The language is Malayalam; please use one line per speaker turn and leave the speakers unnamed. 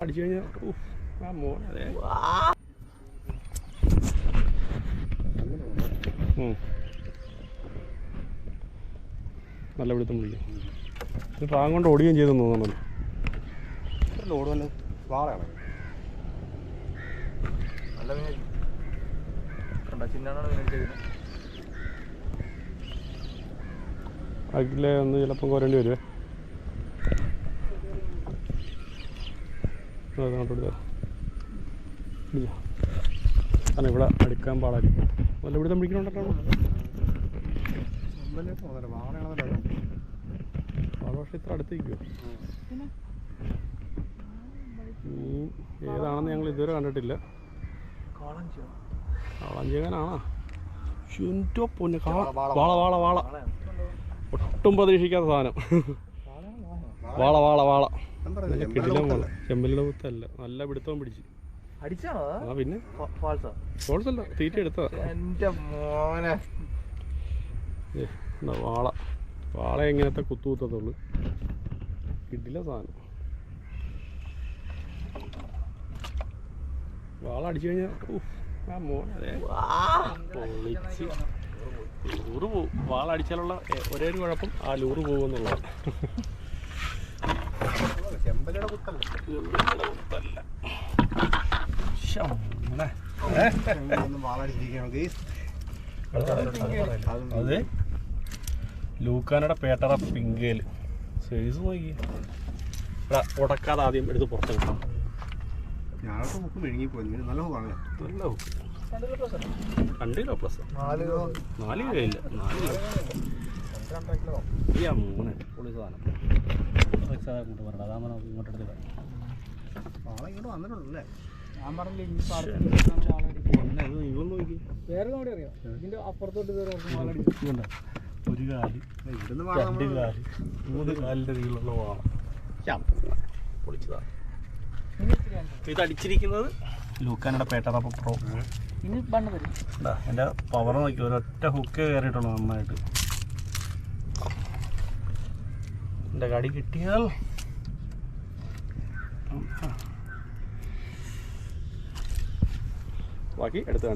അടിച്ചു കഴിഞ്ഞാൽ ആ മോൻ അതെ. നല്ല പിടുത്തം പിടിക്കും ഇത് പ്രായം കൊണ്ട് ഓടുകയും ചെയ്തെന്ന് തോന്നുന്നുണ്ടല്ലോ
ലോഡ് വല്ല വാളയാണ്?
നല്ല കണ്ട ചിന്നാണ്
അഖിലെ ഒന്ന് ചിലപ്പം കോരേണ്ടി വരുവേ അത് അങ്ങോട്ട് എടുത്തോ. പിടിച്ചോ. കാരണം ഇവിടെ അടുക്കാൻ പാടായിരിക്കും. നല്ല
ഇവിടെ
അത് പക്ഷെ ഇത്ര അടുത്തേക്കോ മീൻ ഏതാണെന്ന് ഞങ്ങൾ ഇതുവരെ കണ്ടിട്ടില്ല. കാളഞ്ചേകാനാണോ? ശുന്റോ പൊന്ന് കാള
വാള,
വാള വാള ഒട്ടും പ്രതീക്ഷിക്കാത്ത സാധനം. വാള വാള വാള. ചെമ്പലിയുടെ നല്ല പിടുത്തവും പിടിച്ച്.
അടിച്ചാണോ?
ആ പിന്നെ?
ഫാൾസാ
ഫോൾസ്? അല്ല തീറ്റ എടുത്തതാ.
എന്റെ മോനെ.
വാള. വാള എങ്ങനത്തെ കുത്തു കുത്തത്തുള്ളു. കിടില സാധനം. വാള അടിച്ചു കഴിഞ്ഞാൽ ആ മോനെ അതെ പൊളിച്ച്. ലൂറ് പോവും. വാള അടിച്ചാലുള്ള ഒരേ ഒരു കുഴപ്പം ആ ലൂറ് പോകുമെന്നുള്ളതാണ്.
ചെമ്പലയുടെ കുത്തല്ല?
അത് ലൂക്കാനയുടെ പേട്ടറ പിങ്കേൽ. സൈസ് നോക്കി ഉടക്കാതെ ആദ്യം എടുത്ത് പുറത്ത് കിട്ടാം
ഞാനൊക്കെ മുക്ക് മെഴുകിപ്പോയി പോയി നല്ല പോകാണല്ലേ
നല്ല hook. രണ്ട് കിലോ പ്ലസ്
നാല്
നാല് കിലോ ഇല്ല. നാല് കിലോ. മൂന്ന് പൊളി സാധനം. ഇങ്ങോട്ട് പറഞ്ഞത് അതാകുമ്പോൾ നമുക്ക് ഇങ്ങോട്ട് എടുത്ത്
വാള ഇങ്ങോട്ട് വന്നിട്ടുണ്ടല്ലേ?
ഞാൻ പറഞ്ഞില്ല ഈ
ഇവൻ നോക്കി.
വേറെ അവിടെ അറിയാം? ഇതിന്റെ അപ്പുറത്തോട്ട് കയറി
ഇതുണ്ട്. ഒരു കാൽ.
ഇവിടുന്ന്
രണ്ട് കാൽ. മൂന്ന് കാലിന്റെ രീതിയിലുള്ള വാള. പൊളിച്ചതാണ് ഇത് അടിച്ചിരിക്കുന്നത്? ലൂക്കാനയുടെ പേട്ടറ പ്രോ.
ഇനി
പണ്ട് എന്റെ പവർ നോക്കി ഒരൊറ്റ ഹുക്ക് കയറിയിട്ടുള്ളൂ നന്നായിട്ട്. എന്റെ കടി കിട്ടിയാൽ ബാക്കി എടുത്ത്